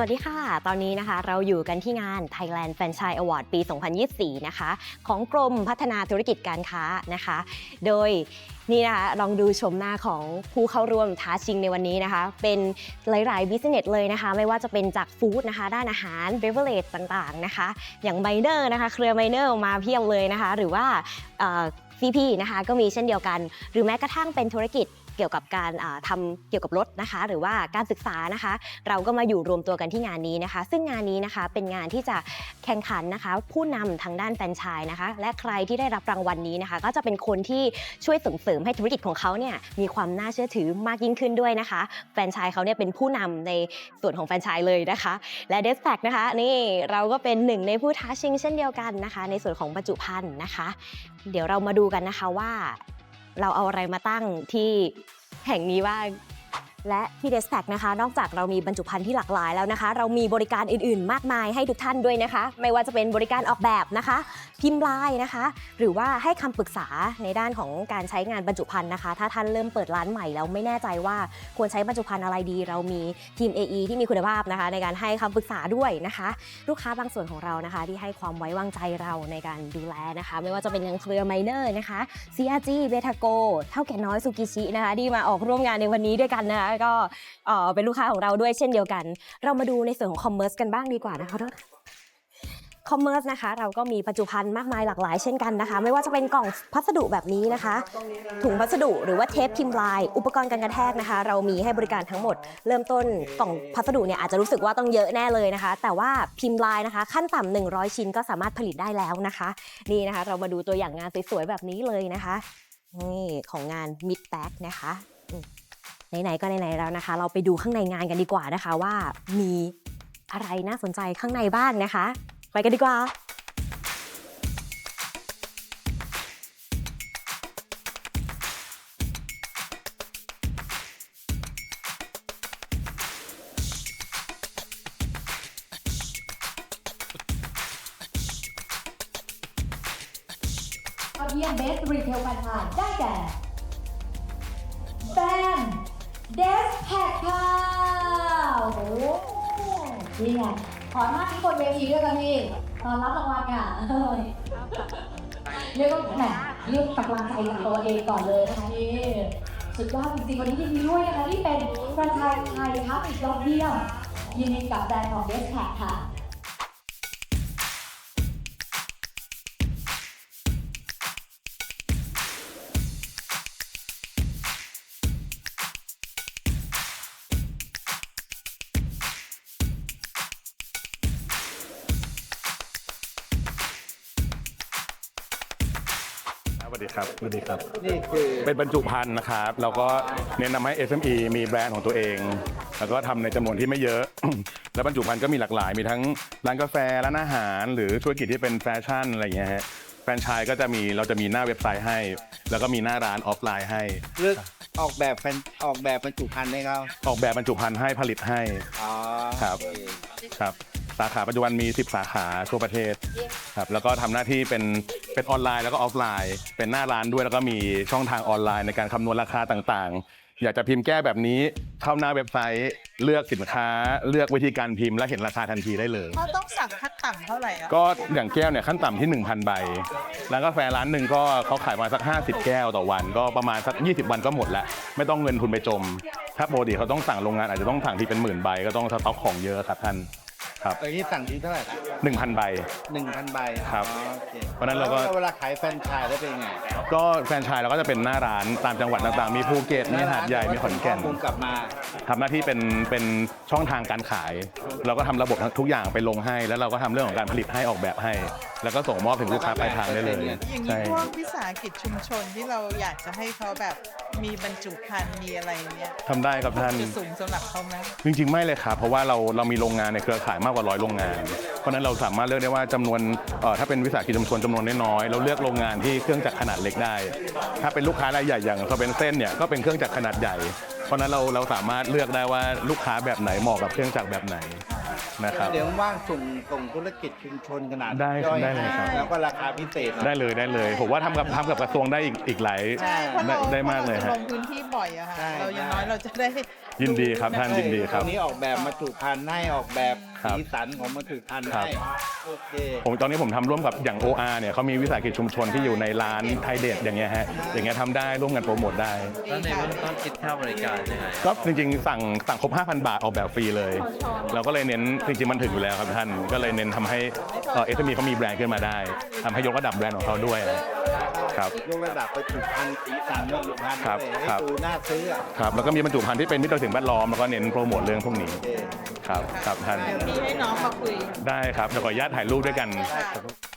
สวัสดีค่ะ ตอนนี้นะคะเราอยู่กันที่งาน Thailand Franchise Award ปี 2024 นะคะ ของกรมพัฒนาธุรกิจการค้านะคะ โดยนี่นะคะลองดูชมหน้าของผู้เข้าร่วมท้าชิงในวันนี้นะคะ เป็นหลาย ๆ บิสเนสเลยนะคะ ไม่ว่าจะเป็นจากฟู้ดนะคะ ด้านอาหารเบเวอร์เลจต่าง ๆ นะคะ อย่างไมเนอร์นะคะ เครือไมเนอร์มาเพียบเลยนะคะ หรือว่าซีพีนะคะก็มีเช่นเดียวกัน หรือแม้กระทั่งเป็นธุรกิจ เกี่ยวกับการทำาเกี่ยวกับรถนะคะ หรือว่าการศึกษานะคะ เราก็มาอยู่รวมตัวกันที่งานนี้นะคะ ซึ่งงานนี้นะคะเป็นงานที่จะแข่งขันนะคะ ผู้นำทางด้านแฟรนไชส์นะคะ และใครที่ได้รับรางวัลนี้นะคะ ก็จะเป็นคนที่ช่วยส่งเสริมให้ธุรกิจของเขาเนี่ยมีความน่าเชื่อถือมากยิ่งขึ้นด้วยนะคะแฟรนไชส์เขาเนี่ยเป็นผู้นำในส่วนของแฟรนไชส์เลยนะคะ และเดสแฟกนะคะนี่เราก็เป็นหนึ่งในผู้ท้าชิงเช่นเดียวกันนะคะ ในส่วนของบรรจุภัณฑ์นะคะ เดี๋ยวเรามาดูกันนะคะว่า เราเอาอะไรมาตั้งที่แห่งนี้บ้าง และที่เดสแ a กนะคะ นอกจากเรามีบรรจุภัณฑ์ที่หลากหลายแล้วนะคะ เรามีบริการอื่นๆ มากมายให้ทุกท่านด้วยนะคะ ไม่ว่าจะเป็นบริการออกแบบนะคะ พิมพ์ลายนะคะ หรือว่าให้คำปรึกษาในด้านของการใช้งานบรรจุภัณฑ์นะคะ ถ้าท่านเริ่มเปิดร้านใหม่แล้วไม่แน่ใจว่าควรใช้บรรจุภัณฑ์อะไรดี เรามีทีม AE ที่มีคุณภาพนะคะ ในการให้คำปรึกษาด้วยนะคะ ลูกค้าบางส่วนของเรานะคะ ที่ให้ความไว้วางใจเราในการดูแลนะคะ ไม่ว่าจะเป็นยังเครือไมเนอร์นะคะ CRG เบทาโกเท่าแก่น้อยซูกิชินะคะที่มาออกร่วมงานในวันนี้ด้วยกันนะคะก็เอ่อเป็นลูกค้าของเราด้วยเช่นเดียวกัน เรามาดูในส่วนของคอมเมอร์สกันบ้างดีกว่านะคะคอมเมอร์สนะคะเราก็มีปัจจุพันธ์มากมายหลากหลายเช่นกันนะคะ ไม่ว่าจะเป็นกล่องพัสดุแบบนี้นะคะ ถุงพัสดุหรือว่าเทปพิมพ์ลาย อุปกรณ์การกระแทกนะคะ เรามีให้บริการทั้งหมด เริ่มต้นกล่องพัสดุเนี่ยอาจจะรู้สึกว่าต้องเยอะแน่เลยนะคะ แต่ว่าพิมพ์ลายนะคะ ขั้นต่ำ100 ชิ้นก็สามารถผลิตได้แล้วนะคะ นี่นะคะ เรามาดูตัวอย่างงานสวยๆแบบนี้เลยนะคะนี่ของงาน Mid Back นะคะ ไหนๆก็ไหนๆแล้วนะคะ เราไปดูข้างในงานกันดีกว่านะคะว่ามีอะไรน่าสนใจข้างในบ้างนะคะ ไปกันดีกว่าเยี่ยมเบสรีเทลการทานได้แก่แบม เดสแพ็คค่ะโอ้โหนี่ไงขอท่าที่บนเวทีด้วยกันพี่ตอนรับรางวัลค่ะเรียกว่าแหมเรียกตักลางใจกับตัวเองก่อนเลยนะคะนี่สุดยอดจริงๆวันนี้ยินดีด้วยนะคะที่เป็นประธานไทยครับอีกยอดเยี่ยมยินดีกับแบรนด์ของเดสแพ็คค่ะ วัสดีครับสวัสดีครับ นี่คือเป็นบรรจุภัณฑ์นะครับ เราก็เน้นนำให้ SME มีแบรนด์ของตัวเอง แล้วก็ทำในจำนวนที่ไม่เยอะ แล้วบรรจุภัณฑ์ก็มีหลากหลาย มีทั้งร้านกาแฟ ร้านอาหาร หรือธุรกิจที่เป็นแฟชั่นอะไรอย่างเงี้ยฮะ แฟรนไชส์ก็จะมี เราจะมีหน้าเว็บไซต์ให้ แล้วก็มีหน้าร้านออฟไลน์ให้ เลือกออกแบบแฟนออกแบบบรรจุภัณฑ์ให้เขาออกแบบบรรจุภัณฑ์ให้ผลิตให้ อ๋อครับโอเครับ สาขาปัจจุบันมี 10 สาขาทั่วประเทศครับแล้วก็ทำหน้าที่เป็นเป็นออนไลน์แล้วก็ออฟไลน์ เป็นหน้าร้านด้วยแล้วก็มีช่องทางออนไลน์ในการคำนวณราคาต่างๆ อยากจะพิมพ์แก้แบบนี้เข้าหน้าเว็บไซต์เลือกสินค้า เลือกวิธีการพิมพ์และเห็นราคาทันทีได้เลย เขาต้องสั่งขั้นต่ำเท่าไหร่อะก็อย่างแก้วเนี่ยขั้นต่ำที่ 1,000 ใบร้านกาแฟร้านหนึ่งก็เขาขายมาสัก 50 แก้วต่อวัน ก็ประมาณสัก 20 วันก็หมดแล้วไม่ต้องเงินทุนไปจม ถ้าปกติเขาต้องสั่งโรงงานอาจจะต้องสั่งที่เป็นหมื่นใบก็ต้องสต็อกของเยอะครับท่าน ครับเออนี่สั่งทีเท่าไหร่1,000 ใบ หนึ่งพันใบครับอ๋อโอเคเพราะฉะนั้นเราก็ แล้วเวลาขายแฟรนไชส์ได้เป็นไงก็แฟรนไชส์เราก็จะเป็นหน้าร้านตามจังหวัดต่างๆ มีภูเก็ต มีหาดใหญ่ มีขอนแก่นข้อมูลกลับมา ทำหน้าที่เป็นเป็นช่องทางการขาย เราก็ทำระบบทุกอย่างไปลงให้ แล้วเราก็ทำเรื่องของการผลิตให้ออกแบบให้แล้วก็ส่งมอบถึงลูกค้าปลายทางได้เลย อย่างนี้ใช่ พวกวิสาหกิจชุมชนที่เราอยากจะให้เขาแบบมีบรรจุภัณฑ์มีอะไรเนี้ยทำได้ครับท่าน จะสูงสำหรับเขาไหมจริงๆ ไม่เลยครับ เพราะว่าเราเรามีโรงงานในเครือข่ายมากกว่าร้อยโรงงาน เพราะฉะนั้นเราสามารถเลือกได้ว่าจำนวนเอ่อถ้าเป็นวิสาหกิจชุมชนจำนวนน้อยๆเราเลือกโรงงานที่เครื่องจักรขนาดเล็กได้ ถ้าเป็นลูกค้ารายใหญ่อย่างเขาเป็นเส้นเนี่ยก็เป็นเครื่องจักรขนาดใหญ่ เพราะฉะนั้นเราเราสามารถเลือกได้ว่าลูกค้าแบบไหนเหมาะกับเครื่องจักรแบบไหน นะครับเดี๋ยวว่างส่งส่งธุรกิจชุมชนขนาดได้ย่อยได้เลยครับ แล้วก็ราคาพิเศษได้เลยได้เลย ผมว่าทำกับทำกับกระทรวงได้อีกอีกหลาย ใช่ เพราะได้เราได้มากเลยพฮะระรจะลงพื้นที่บ่อยอะค่ะ ใช่ เราอย่างใช่น้อยเราจะได้ยินดีครับท่านยินดี ครับ ตอนนี้ออกแบบบรรจุภัณฑ์ให้ออกแบบ ครับสีสันของบรรจุภัณฑ์ครับ ให้โอเค ผมตอนนี้ผมทำร่วมกับอย่าง OR เนี่ยเขามีวิสาหกิจชุมชนที่อยู่ในร้านไทยเด็ดอย่างเงี้ยฮะอย่างเงี้ยทำได้ร่วมกันโปรโมทได้ แล้วในเบื้องต้นคิดค่าบริการยังไงก็จริงๆ สั่งสั่งครบ 5,000 บาทออกแบบฟรีเลย เราก็เลยเน้นจริงๆ มันถึงอยู่แล้วครับท่าน ก็เลยเน้นทำให้เอสมีเขามีแบรนด์ขึ้นมาได้ทำให้ยกระดับแบรนด์ของเขาด้วยครับ ยกระดับบรรจุภัณฑ์สีสันบรรจุภัณฑ์ครับให้ครับ ดูน่าซื้ออะครับแล้วก็มีบรรจุภัณฑ์ที่เป็นมิตรต่อสิ่งแวดล้อมแล้วก็เน้นโปรโมทเรื่องพวกนี้ โอเค ครับครับท่าน เดี๋ยวพี่ให้น้องมาคุย ได้ครับเดี๋ยวขออนุญาตถ่ายรูปด้วยกันค่ะ